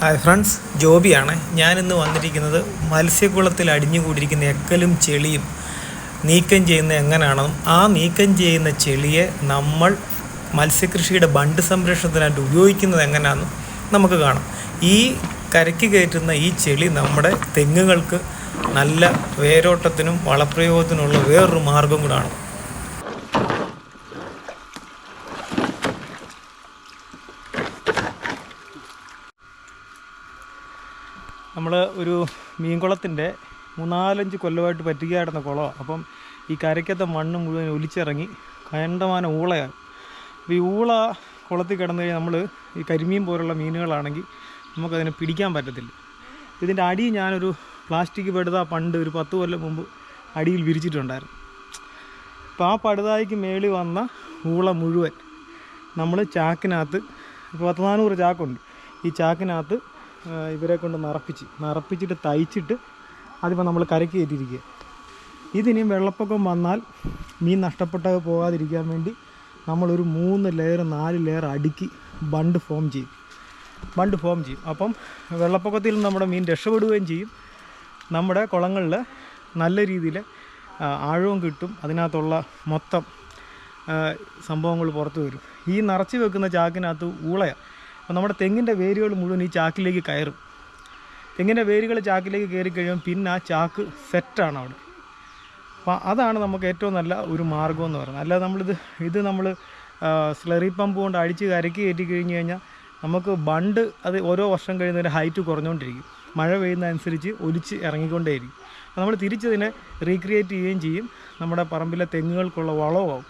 Hi friends ജോബിയാണ് ഞാനിന്ന് വന്നിരിക്കുന്നത് മത്സ്യക്കുളത്തിൽ അടിഞ്ഞുകൂടിയിരിക്കുന്ന എക്കലും ചെളിയും നീക്കം ചെയ്യുന്ന എങ്ങനെയാണെന്നും ആ നീക്കം ചെയ്യുന്ന ചെളിയെ നമ്മൾ മത്സ്യകൃഷിയുടെ ബണ്ട് സംരക്ഷണത്തിനായിട്ട് ഉപയോഗിക്കുന്നത് എങ്ങനെയാണെന്നും നമുക്ക് കാണാം. ഈ കരയ്ക്ക് കയറ്റുന്ന ഈ ചെളി നമ്മുടെ തെങ്ങുകൾക്ക് നല്ല വേരോട്ടത്തിനും വളപ്രയോഗത്തിനുള്ള വേറൊരു മാർഗം കൂടാണ്. നമ്മൾ ഒരു മീൻകുളത്തിന്റെ മൂന്നാലഞ്ച് കൊല്ലമായിട്ട് പറ്റിക കിടന്ന കുളമാണ് അപ്പം ഈ കരയ്ക്കത്തെ മണ്ണ് മുഴുവൻ ഒലിച്ചിറങ്ങി കണ്ടമാന ഊളയാണ് അപ്പോൾ ഈ ഊള കുളത്തിൽ കിടന്നു കഴിഞ്ഞാൽ നമ്മൾ ഈ കരിമീൻ പോലുള്ള മീനുകളാണെങ്കിൽ നമുക്കതിനെ പിടിക്കാൻ പറ്റത്തില്ല. ഇതിന്റെ അടി ഞാനൊരു പ്ലാസ്റ്റിക് പടുത പണ്ട് ഒരു പത്ത് കൊല്ലം മുമ്പ് അടിയിൽ വിരിച്ചിട്ടുണ്ടായിരുന്നു. അപ്പോൾ ആ പടുതായിക്ക് മേളിൽ വന്ന ഊള മുഴുവൻ നമ്മൾ ചാക്കിനകത്ത് ഇപ്പോൾ പത്ത് നാനൂറ് ചാക്കുണ്ട്. ഈ ചാക്കിനകത്ത് ഇവരെ കൊണ്ട് നിറപ്പിച്ച് നിറപ്പിച്ചിട്ട് തയ്ച്ചിട്ട് അതിപ്പോൾ നമ്മൾ കരയ്ക്ക് കയറ്റിയിരിക്കുക ഇതിനിയും വെള്ളപ്പൊക്കം വന്നാൽ മീൻ നഷ്ടപ്പെട്ട പോകാതിരിക്കാൻ വേണ്ടി നമ്മളൊരു മൂന്ന് ലെയർ നാല് ലെയർ അടുക്കി ബണ്ട് ഫോം ചെയ്യും. ബണ്ട് ഫോം ചെയ്യും. അപ്പം വെള്ളപ്പൊക്കത്തിൽ നമ്മുടെ മീൻ രക്ഷപ്പെടുകയും ചെയ്യും. നമ്മുടെ കുളങ്ങളിൽ നല്ല രീതിയിൽ ആഴവും കിട്ടും. അതിനകത്തുള്ള മൊത്തം സംഭവങ്ങൾ പുറത്തു വരും. ഈ നിറച്ച് വെക്കുന്ന ചാക്കിനകത്ത് ഊളയാണ് അപ്പോൾ നമ്മുടെ തെങ്ങിന്റെ വേരുകൾ മുഴുവൻ ഈ ചാക്കിലേക്ക് കയറും. തെങ്ങിന്റെ വേരുകൾ ചാക്കിലേക്ക് കയറി കഴിയുമ്പോൾ പിന്നെ ആ ചാക്ക് സെറ്റാണ് അവിടെ. അപ്പോൾ അതാണ് നമുക്ക് ഏറ്റവും നല്ല ഒരു മാർഗം എന്ന് പറയുന്നത്. അല്ലാതെ നമ്മളിത് ഇത് നമ്മൾ സ്ലറി പമ്പ് കൊണ്ട് അടിച്ച് കരക്കി കയറ്റി കഴിഞ്ഞ് കഴിഞ്ഞാൽ നമുക്ക് ബണ്ട് അത് ഓരോ വർഷം കഴിയുന്നതിന്റെ ഹൈറ്റ് കുറഞ്ഞുകൊണ്ടിരിക്കും. മഴ പെയ്യുന്നതനുസരിച്ച് ഒലിച്ച് ഇറങ്ങിക്കൊണ്ടേയിരിക്കും. അപ്പോൾ നമ്മൾ തിരിച്ചതിനെ റീക്രിയേറ്റ് ചെയ്യുകയും ചെയ്യും. നമ്മുടെ പറമ്പിലെ തെങ്ങുകൾക്കുള്ള വളവും ആവും.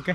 ഓക്കെ